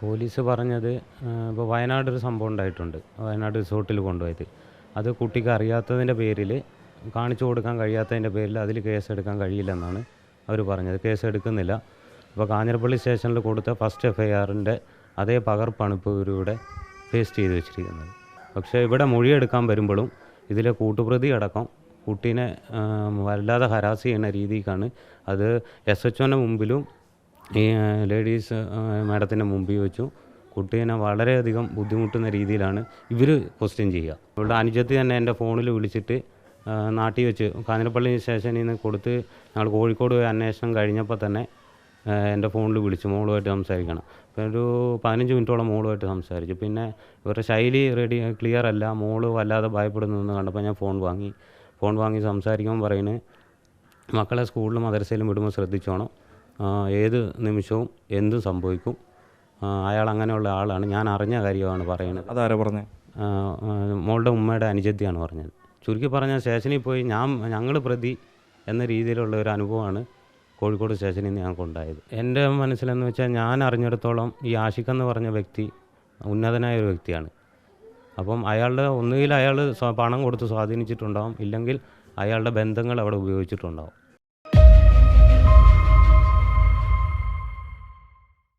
Police പറഞ്ഞത് ഇപ്പോൾ വയനാട് ഒരു സംഭവം ഉണ്ടായിട്ടുണ്ട്. വയനാട് റിസോർട്ടിൽ കൊണ്ടുപോയത്. അത് കുട്ടിക്ക് അറിയാത്തതിന്റെ പേരിൽ കാണിച്ചു കൊടുക്കാൻ കഴിയാത്തതിന്റെ പേരിൽ അതിൽ കേസെടുക്കാൻ കഴിയില്ലെന്നാണ് അവർ പറഞ്ഞത്. കേസെടുക്കുന്നില്ല. അപ്പോൾ കാഞ്ഞിരപ്പള്ളി സ്റ്റേഷനിൽ കൊടുത്ത ഫസ്റ്റ് എഫ് ഐ ആറിന്റെ അതേ പകർപ്പാണ് ഇപ്പോൾ ഇവരിവിടെ പേസ്റ്റ് ചെയ്ത് വെച്ചിരിക്കുന്നത്. പക്ഷേ ഇവിടെ മൊഴിയെടുക്കാൻ വരുമ്പോഴും ഇതിലെ കൂട്ടുപ്രതി അടക്കം കുട്ടീനെ വല്ലാതെ ഹരാസ് ചെയ്യുന്ന രീതിക്കാണ് അത് എസ് എച്ച് മുമ്പിലും ഈ ലേഡീസ് മാഡത്തിന്റെ മുമ്പിൽ വെച്ചു. കുട്ടീനെ വളരെയധികം ബുദ്ധിമുട്ടുന്ന രീതിയിലാണ് ഇവർ ക്വസ്റ്റ്യൻ ചെയ്യുക. ഇവളുടെ അനുജത്തി തന്നെ എന്റെ ഫോണിൽ വിളിച്ചിട്ട് നാട്ടി നാട്ടിൽ വെച്ച് കാഞ്ഞിരപ്പള്ളി സ്റ്റേഷനിൽ നിന്ന് കൊടുത്ത് ഞങ്ങൾ കോഴിക്കോട് പോയി അന്വേഷണം കഴിഞ്ഞപ്പോൾ തന്നെ എന്റെ ഫോണിൽ വിളിച്ചു മോളുമായിട്ട് സംസാരിക്കണം. അപ്പോൾ ഒരു പതിനഞ്ച് മിനിറ്റോളം മോളുമായിട്ട് സംസാരിച്ചു. പിന്നെ ഇവരുടെ ശൈലി റെഡി ക്ലിയർ അല്ല. മോൾ വല്ലാതെ ഭയപ്പെടുന്നു കണ്ടപ്പോൾ ഞാൻ ഫോൺ വാങ്ങി. ഫോൺ വാങ്ങി സംസാരിക്കുമ്പോൾ പറയുന്നത് മക്കളെ സ്കൂളിലും മദ്രസയിലും വിടുമ്പോൾ ശ്രദ്ധിച്ചോണം. ഏത് നിമിഷവും എന്തും സംഭവിക്കും? അയാൾ അങ്ങനെയുള്ള ആളാണ്. ഞാൻ അറിഞ്ഞ കാര്യമാണ് പറയുന്നത്. അതാരാ പറഞ്ഞത് മോളുടെ ഉമ്മയുടെ അനുജത്തിയാണ് പറഞ്ഞത്. ചുരുക്കി പറഞ്ഞാൽ സ്റ്റേഷനിൽ പോയി ഞാൻ ഞങ്ങൾ പ്രതി എന്ന രീതിയിലുള്ള ഒരു അനുഭവമാണ് കോഴിക്കോട് സ്റ്റേഷനിൽ നിന്ന് ഞങ്ങൾക്ക് ഉണ്ടായത്. എന്റെ മനസ്സിലെന്ന് വെച്ചാൽ ഞാൻ അറിഞ്ഞിടത്തോളം ഈ ആഷിഖ് എന്ന് പറഞ്ഞ വ്യക്തി ഉന്നതനായ ഒരു വ്യക്തിയാണ്. അപ്പം അയാളുടെ ഒന്നുകിൽ അയാൾ പണം കൊടുത്ത് സ്വാധീനിച്ചിട്ടുണ്ടാവും ഇല്ലെങ്കിൽ അയാളുടെ ബന്ധങ്ങൾ അവിടെ ഉപയോഗിച്ചിട്ടുണ്ടാവും.